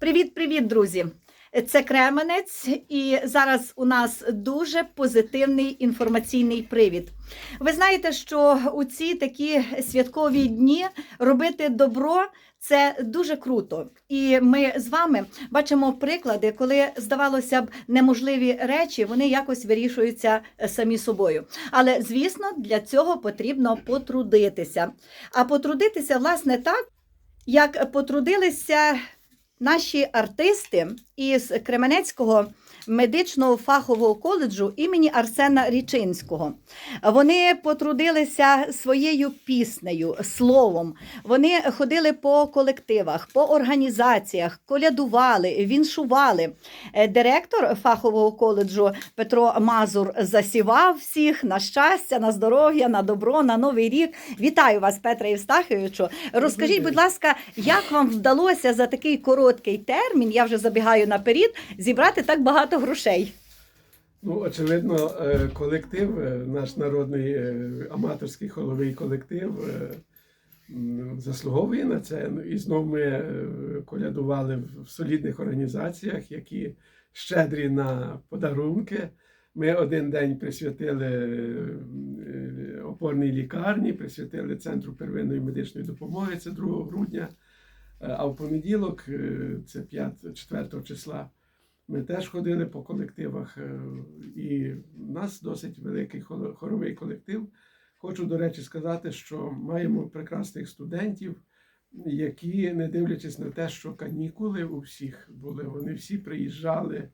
Привіт-привіт, друзі! Це Кременець, і зараз у нас дуже позитивний інформаційний привід. Ви знаєте, що у ці такі святкові дні робити добро це дуже круто. І ми з вами бачимо приклади, коли здавалося б неможливі речі, вони якось вирішуються е, самі собою. Але звісно, для цього потрібно потрудитися. А потрудитися, власне, так, як потрудилися наші артисти із Кременецького медичного фахового коледжу імені Арсена Річинського. Вони потрудилися своєю піснею, словом. Вони ходили по колективах, по організаціях, колядували, віншували. Е, Директор фахового коледжу Петро Мазур засівав всіх на щастя, на здоров'я, на добро, на новий рік. Вітаю вас, Петре Євстаховичу. Розкажіть, будь ласка, як вам вдалося за такий короткий термін, я вже забігаю наперед, зібрати так багато грошей? Ну, очевидно, е, колектив, е, наш народний е, аматорський хоровий колектив заслуговує на це. Ну, І знову ми колядували в солідних організаціях, які щедрі на подарунки. Ми один день присвятили опорній лікарні, присвятили Центру первинної медичної допомоги, це 2 грудня. Е, А в понеділок, е, це 5, 4 числа, ми теж ходили по колективах, е, і в нас досить великий хор- хоровий колектив. Хочу, до речі, сказати, що маємо прекрасних студентів, які, не дивлячись на те, що канікули у всіх були, вони всі приїжджали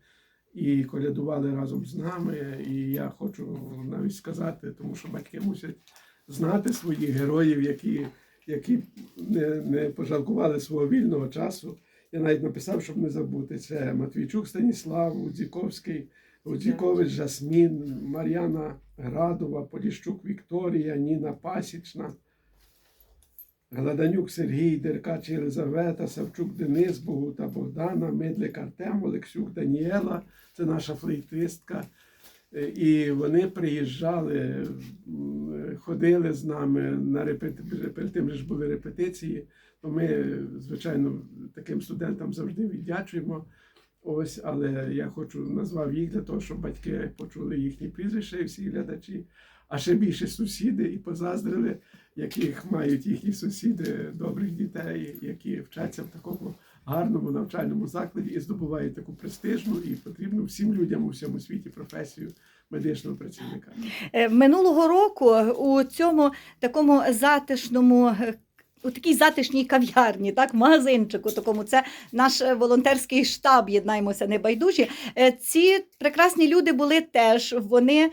і колядували разом з нами. І я хочу навіть сказати, тому що батьки мусять знати своїх героїв, які, які не, не пожалкували свого вільного часу. Я навіть написав, щоб не забути. Це Матвійчук Станіслав, Удзіковський, Удзікович Жасмін, Мар'яна Градова, Поліщук Вікторія, Ніна Пасічна, Гладанюк Сергій, Деркач Єлизавета, Савчук Денис, Богута Богдана, Медлик Артем, Олексюк Даніела, це наша флейтистка. Е, І вони приїжджали, ходили з нами на репетиції. Перед тим ж були репетиції. То ми, звичайно, таким студентам завжди віддячуємо. Ось, але я хочу назвав їх для того, щоб батьки почули їхні прізвища і всі глядачі, а ще більше сусіди і позаздрили, яких мають їхні сусіди, добрих дітей, які вчаться в такому гарному навчальному закладі і здобувають таку престижну і потрібну всім людям у всьому світі професію медичного працівника. Е, Минулого року у цьому такому затишному. е, У такій затишній кав'ярні, так, магазинчику такому, це наш е, волонтерський штаб, єднаємося небайдужі. Ці прекрасні люди були теж. Вони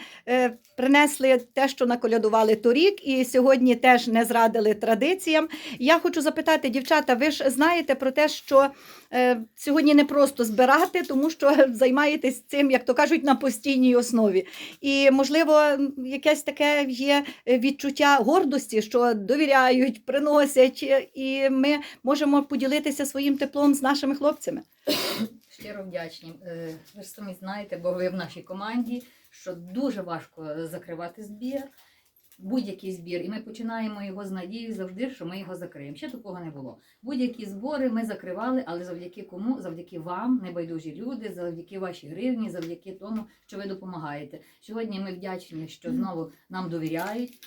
принесли те, що наколядували торік, і сьогодні теж не зрадили традиціям. Я хочу запитати, дівчата, ви ж знаєте про те, що е, сьогодні не просто збирати, тому що займаєтесь цим, як то кажуть, на постійній основі. І, можливо, якесь таке є відчуття гордості, що довіряють, приносять, е, і ми можемо поділитися своїм теплом з нашими хлопцями. Щиро вдячні. Е, Ви ж самі знаєте, бо ви в нашій команді, що дуже важко закривати збір, будь-який збір. І ми починаємо його з надією завжди, що ми його закриємо. Ще такого не було. Будь-які збори ми закривали, але завдяки кому? Завдяки вам, небайдужі люди, завдяки вашій гривні, завдяки тому, що ви допомагаєте. Сьогодні ми вдячні, що знову нам довіряють,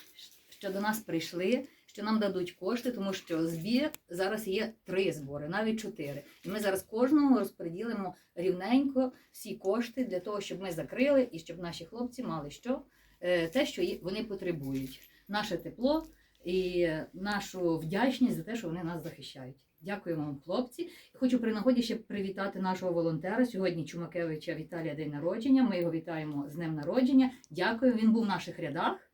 що до нас прийшли. Що нам дадуть кошти, тому що збір зараз є три збори, навіть чотири. І ми зараз кожному розподілимо рівненько всі кошти для того, щоб ми закрили і щоб наші хлопці мали що Е, те, що вони потребують. Наше тепло і нашу вдячність за те, що вони нас захищають. Дякуємо вам, хлопці. Хочу при нагоді ще привітати нашого волонтера. Сьогодні Чумакевича Віталія день народження. Ми його вітаємо з днем народження. Дякую. Він був в наших рядах,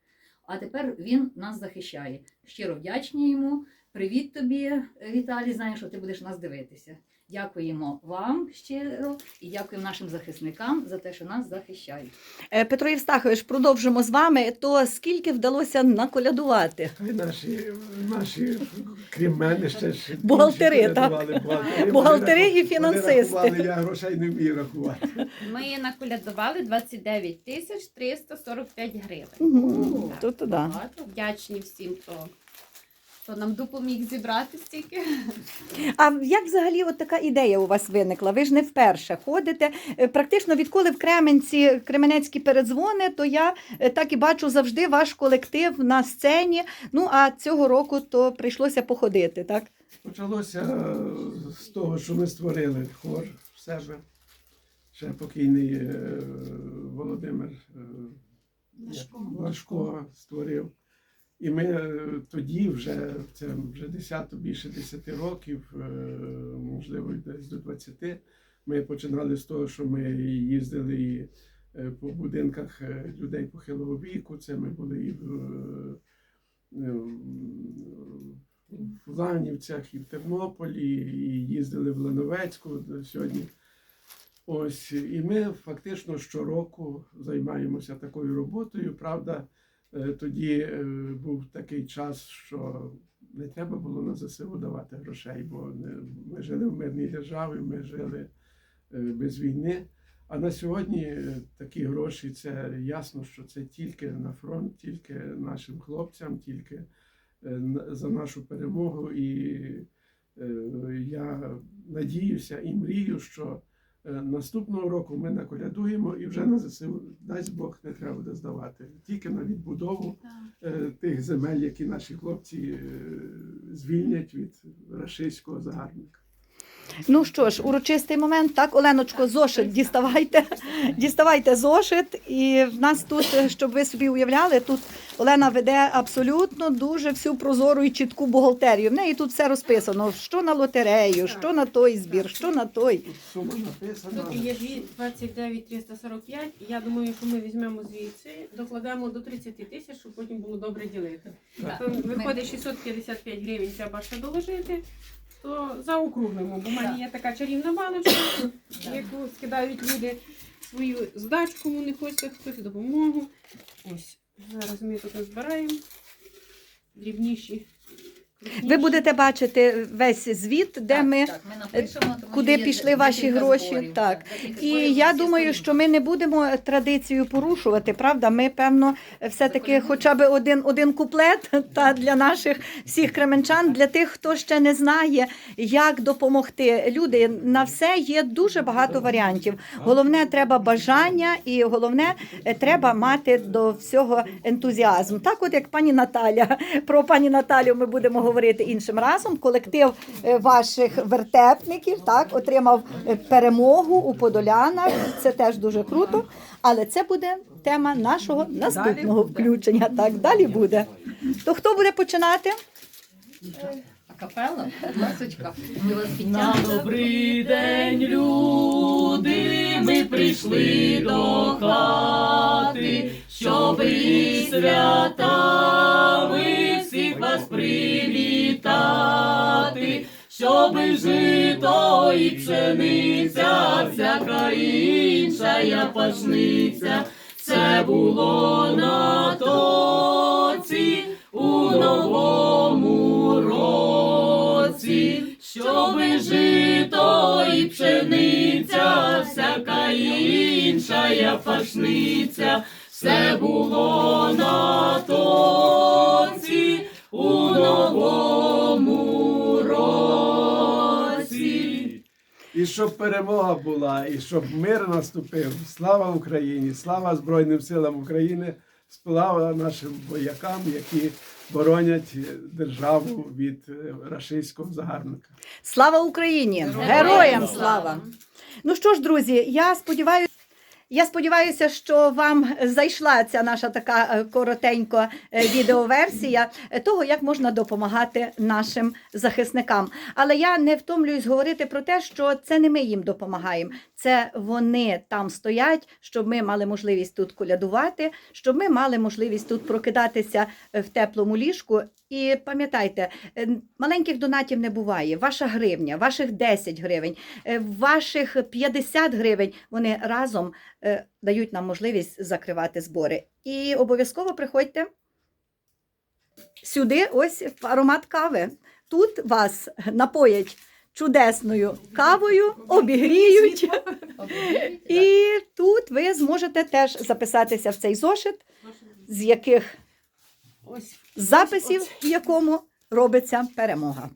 а тепер він нас захищає. Щиро вдячні йому. Привіт тобі, Віталій. Знаю, що ти будеш нас дивитися. Дякуємо вам щиро і дякуємо нашим захисникам за те, що нас захищають. Е, Петро Євстахович, продовжимо з вами. То скільки вдалося наколядувати? Наші, наші, крім мене, ще ж Бухгалтери, інші так. колядували, бухгалтери. Бухгалтери і фінансисти. рахували, Я грошей не вмію рахувати. Ми наколядували 29 тисяч 345 гривень. Угу. Так. То, то да. Багато. Вдячні всім, хто хто нам допоміг зібрати стільки. А як взагалі от така ідея у вас виникла? Ви ж не вперше ходите. Е, Практично відколи в Кременці Кременецькі передзвони, то я е, так і бачу завжди ваш колектив на сцені. Ну а цього року то прийшлося походити, так? Почалося е, з того, що ми створили хор в себе. Ще покійний Володимир. Лашко створив. І ми е, тоді вже, це вже 10, більше 10 років, е, можливо, десь до 20, ми починали з того, що ми їздили і е, по будинках людей похилого віку. Це ми були і в, в Ланівцях, і в Тернополі, і їздили в Лановецьку сьогодні. Ось, і ми фактично щороку займаємося такою роботою. Правда, тоді е, був такий час, що не треба було на ЗСУ давати грошей, бо ми жили в мирній державі, ми жили е, без війни. А на сьогодні е, такі гроші це ясно, що це тільки на фронт, тільки нашим хлопцям, тільки е, за нашу перемогу. І е, я надіюся і мрію, що е, наступного року ми наколядуємо і вже на ЗСУ, дасть Бог, не треба буде здавати. Тільки на відбудову е, тих земель, які наші хлопці е, звільнять від рашистського загарбника. Ну що ж, урочистий момент. Так, Оленочко, зошит діставайте. Діставайте зошит. І в нас тут, щоб ви собі уявляли, тут Олена веде абсолютно дуже всю прозору і чітку бухгалтерію. В неї тут все розписано: що на лотерею, що на той збір, що на той. Тут сума написана. Тут є дві- 29 345, я думаю, що ми візьмемо звідси, докладемо до 30 тисяч, щоб потім було добре ділити. Так. Виходить 655 гривень треба ще доложити, то заокруглимо, бо в мене є така чарівна баночка, яку скидають люди свою здачку, не хочеться, хтось допомогу. Ось, зараз ми тут збираємо дрібніші. Ви будете бачити весь звіт, де Так, ми. так, ми напишемо, куди є пішли ваші гроші, зборів, так. І я думаю, що ми не будемо традицію порушувати, правда? Ми, певно, все-таки хоча б один, один куплет та для наших всіх кременчан, для тих, хто ще не знає, як допомогти. Люди на все є дуже багато варіантів. Головне, треба бажання, і головне, треба мати до всього ентузіазм. Так, от як пані Наталя. Про пані Наталю ми будемо говорити іншим разом. Колектив е, ваших вертепників так отримав е, перемогу у Подолянах. Це теж дуже круто. Але це буде тема нашого наступного включення. Так, далі буде. То хто буде починати? Капела, ласочка, На добрий день, люди, ми прийшли до хати, щоб і вас привітати, щоб жито і пшениця, всяка інша я пашниця, це було на тоці у новому році, щоби жито і пшениця, всяка інша я пашниця, все було на тоці І щоб перемога була, і щоб мир наступив. Слава Україні! Слава Збройним силам України! Слава нашим воякам, які боронять державу від е, рашистського загарбника. Слава Україні! Героям слава! Ну що ж, друзі, я сподіваюся. Я сподіваюся, що вам зайшла ця наша така е, коротенька е, відеоверсія того, як можна допомагати нашим захисникам. Але я не втомлююсь говорити про те, що це не ми їм допомагаємо, це вони там стоять, щоб ми мали можливість тут колядувати, щоб ми мали можливість тут прокидатися е, в теплому ліжку. І пам'ятайте, маленьких донатів не буває. Ваша гривня, ваших 10 гривень, ваших 50 гривень вони разом дають нам можливість закривати збори. І обов'язково приходьте сюди, ось в аромат кави. Тут вас напоять чудесною кавою, обігріють. І тут ви зможете теж записатися в цей зошит, з яких записів, в якому робиться перемога.